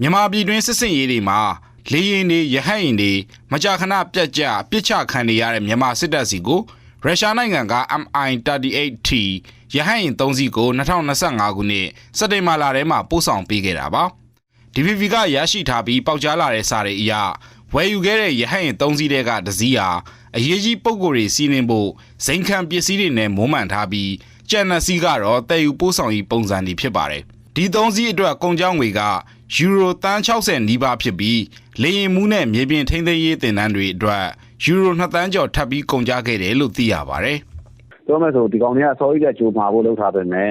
မြန်မာပြည်တွင်းစစ်စင်ရေးတွေမှာလေရင်တွေရဟတ်ရင်တွေမကြာခဏပြက်ကြပစ်ချခံနေရတဲ့မြန်မာစစ်တပ်စီကိုရုရှားနိုင်ငံက MI38T ရဟတ်ရင်3စီးကို2025ခုနှစ်စက်တင်ဘာလထဲမှာပို့ဆောင်ပေးခဲ့တာပါ DVV ကရရှိထားပြီးပေါက်ကြားလာတဲ့စာတွေအရဝယ်ယူခဲ့တဲ့ရဟတ်ရင်3စီးတဲကတစ်စီးဟာအရေးကြီးပုံကိုယ်တွေစီးနှင်းဖို့ဇိမ်ခံပစ္စည်းတွေနဲ့မိုးမှန်ထားပြီးကျန်တဲ့စီးကတော့တည်ယူပို့ဆောင်ရေးပုံစံတွေဖြစ်ပါတယ်ဒီ3စီးအတွက်ကုန်ကြောင်းငွေက ယူရိုတန်း60နီးပါးဖြစ်ပြီးလေရင်မှုနဲ့မြေပြင်ထိန်းသိမ်းရေးတင်နန်းတွေအတွက်ယူရို2တန်းကျော်ထပ်ပြီးကုန်ကြခဲ့တယ်လို့သိရပါတယ်ပြောမယ်ဆိုဒီကောင်တွေကစောကြီးကကြိုမှာဖို့လုပ်ထားပေမဲ့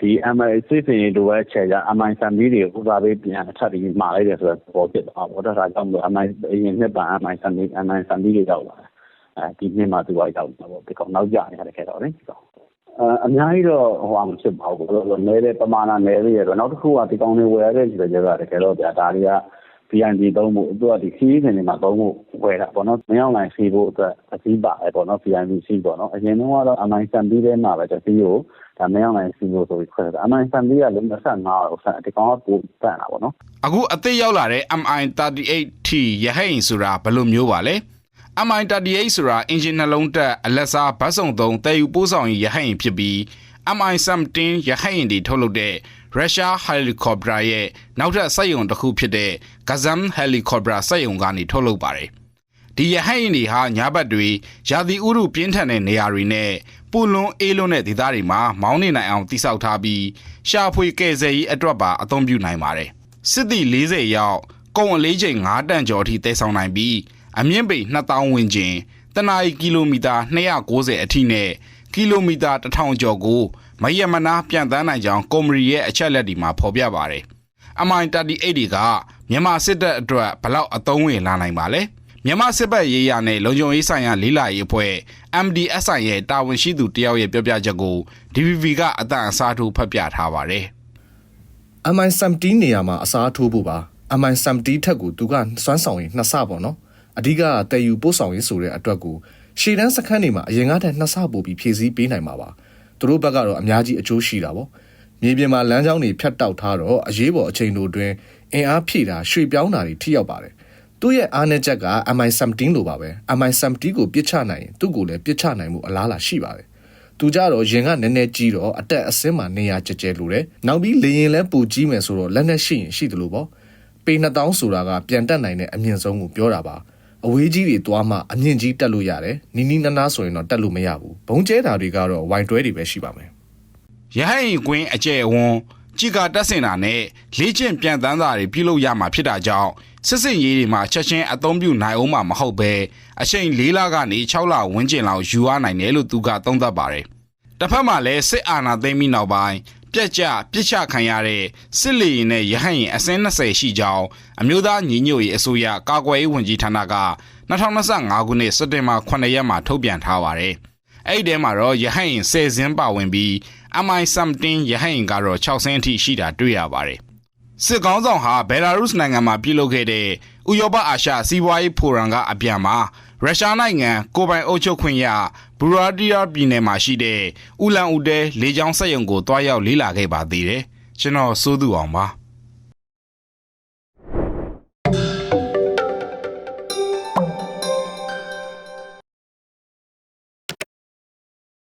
ဒီ MI စစ်စင်ရေးလိုပဲချက်ကြ MI စံပြီးတွေကိုဥစားပေးပြန်အထပ်ပြီးမှာလိုက်တယ်ဆိုတော့ပေါ်ဖြစ်သွားဘောတော့ဒါကြောင့်မို့ MI အရင်နှစ်ပံ MI စံပြီး MI စံပြီးတွေရောက်လာတယ်အဲဒီနှစ်မှာသူကရောက်တာပေါ့ဒီကောင်နောက်ကျနေရတယ်ခဲ့တော့လေဒီကောင် အအများကြီးတော့ဟိုဟာမဖြစ်ပါဘူးဘယ်လိုလဲတဲ့ပမာဏနယ်လေးရတော့နောက်တစ်ခုကဒီကောင်တွေဝယ်ရတဲ့ဒီလိုကြတော့တကယ်တော့ဗျာဒါတွေက BND သုံးဖို့သူကဒီခီးစင်တွေမှာသုံးဖို့ဝယ်တာပေါ့နော်မရောက်နိုင်စီဖို့အတွက်အစည်းပါတယ်ပေါ့နော် BND စီပေါ့နော်အရင်တုန်းကတော့ MI စံပြီးတဲ့မှာပဲတစီကိုဒါမရောက်နိုင်စီဖို့ဆိုပြီးခွဲတာ MI စံပြီးကလည်း25တော့ဆက်ဒီကောင်ကပိုတန်တာပေါ့နော်အခုအသစ်ရောက်လာတဲ့ MI38T ရဟတ်ရင်ဆိုတာဘယ်လိုမျိုးပါလဲ MI38 ဆိုတာအင်ဂျင်နှလုံးတက်အလက်စားဘတ်စုံသုံးတည်ယူပို့ဆောင်ရေးရဟတ်ရင်ဖြစ်ပြီး MI17 ရဟတ်ရင်တွေထုတ်လုပ်တဲ့ရုရှားဟယ်လီကော်ပတာရဲ့နောက်ထပ်စက်ရုံတစ်ခုဖြစ်တဲ့ Gazam Helicopter စက်ရုံကနေထုတ်လုပ်ပါတယ်ဒီရဟတ်ရင်တွေဟာညာဘက်တွေရာသီဥတုပြင်းထန်တဲ့နေရာတွေနဲ့ပူလွန်အေးလွန်းတဲ့ဒေသတွေမှာမောင်းနေနိုင်အောင်တိစောက်ထားပြီးရှာဖွေကယ်ဆယ်ရေးအတွက်ပါအသုံးပြုနိုင်ပါတယ်စစ်သည်40ရောက်ကုန်အလေးချိန်9တန်ကျော်အထိတည်ဆောင်နိုင်ပြီး အမြင့်ပေ2000ဝန်းကျင်တနအီကီလိုမီတာ290အထိနဲ့ကီလိုမီတာ1000ကျော်ကိုမယမနာပြန်တန်းနိုင်ကြောင်းကွန်မရီရဲ့အချက်လက်တွေမှာဖော်ပြပါတယ်။ MI38 တွေကမြန်မာစစ်တပ်အတွက်ဘလောက်အသုံးဝင်လာနိုင်ပါလဲ။မြန်မာစစ်ဘက်ရေးရနဲ့လုံခြုံရေးဆိုင်ရာလေးလာရေးအဖွဲ့ MDSI ရဲ့တာဝန်ရှိသူတယောက်ရဲ့ပြောပြချက်ကို DVV ကအတန်အစားထိုးဖတ်ပြထားပါတယ်။ MI17 နေရာမှာအစားထိုးဖို့ပါ MI17 ထက်ကိုသူကစွမ်းဆောင်ရင်နှစ်ဆပေါ့နော် အဓိကတည်ယူပို့ဆောင်ရေးဆိုတဲ့အတွက်ကိုရှေ့တန်းစခန်းတွေမှာအရင်ကတည်းကနှစ်ဆပို့ပြီးဖြည့်ဆည်းပေးနိုင်မှာပါသူတို့ဘက်ကတော့အများကြီးအကျိုးရှိတာပေါ့မြေပြင်မှာလမ်းကြောင်းတွေဖြတ်တောက်ထားတော့အရေးပေါ်အချိန်တို့အတွင်းအင်အားဖြည့်တာရွှေ့ပြောင်းတာတွေထိရောက်ပါတယ်သူ့ရဲ့အားနည်းချက်က MI17 လိုပါပဲ MI17 ကိုပြစ်ချနိုင်ရင်သူ့ကိုလည်းပြစ်ချနိုင်မှုအလားအလာရှိပါတယ်သူကြတော့ရင်ကနည်းနည်းကြီးတော့အတက်အဆင်းမှာနေရာကျကျလိုတယ်။နောက်ပြီးလေရင်လဲပူကြီးမယ်ဆိုတော့လက်နဲ့ရှိရင်ရှိတယ်လို့ပေါ့။ပေ2000ဆိုတာကပြန်တက်နိုင်တဲ့အမြင့်ဆုံးကိုပြောတာပါ။ အဝေးကြီးတွေသွားမှအမြင့်ကြီးတက်လို့ရတယ်။နီးနီးနားနားဆိုရင်တော့တက်လို့မရဘူး။ဘုံကျဲတာတွေကတော့ဝိုင်တွဲတွေပဲရှိပါမယ်။ရဟတ်ရင်ကွင်းအကျယ်အဝန်းကြည်ကာတက်စင်တာနဲ့လေ့ကျင့်ပြန်တန်းတာတွေပြုလုပ်ရမှာဖြစ်တာကြောင့်စစ်စင်ရေးတွေမှာချက်ချင်းအသုံးပြုနိုင်အောင်မှာမဟုတ်ပဲအချိန်၄လကနေ6လဝန်းကျင်လောက်ယူရနိုင်တယ်လို့သူကသုံးသပ်ပါတယ်။တစ်ဖက်မှာလည်းစစ်အာဏာသိမ်းပြီးနောက်ပိုင်း ပြက်ကြပြစ်ချခံရတဲ့စစ်လေရင်နဲ့ရဟတ်ရင်အစင်း20ရှိကြောင်းအမျိုးသားညီညွတ်ရေးအစိုးရကာကွယ်ရေးဝန်ကြီးဌာနက2025ခုနှစ်စက်တင်ဘာ9ရက်မှာထုတ်ပြန်ထားပါတယ်။အဲ့ဒီထဲမှာတော့ရဟတ်ရင်10စင်းပါဝင်ပြီး MI17 ရဟတ်ရင်ကတော့6စင်းအထိရှိတာတွေ့ရပါတယ်။စစ်ကောင်းဆောင်ဟာဘယ်လာရုစ်နိုင်ငံမှာပြုလုပ်ခဲ့တဲ့ဥရောပအာရှစီးပွားရေးဖိုရမ်ကအပြန်မှာ ရုရှားနိုင်ငံကိုပိုင်အုပ်ချုပ်ခွင့်ရဘူရာဒီယာပြည်နယ်မှာရှိတဲ့ဥလန်ဦးတဲလေကြောင်းစက်ရုံကိုတွားရောက်လေ့လာခဲ့ပါသေးတယ်။ကျွန်တော်စိုးသူအောင်ပါ။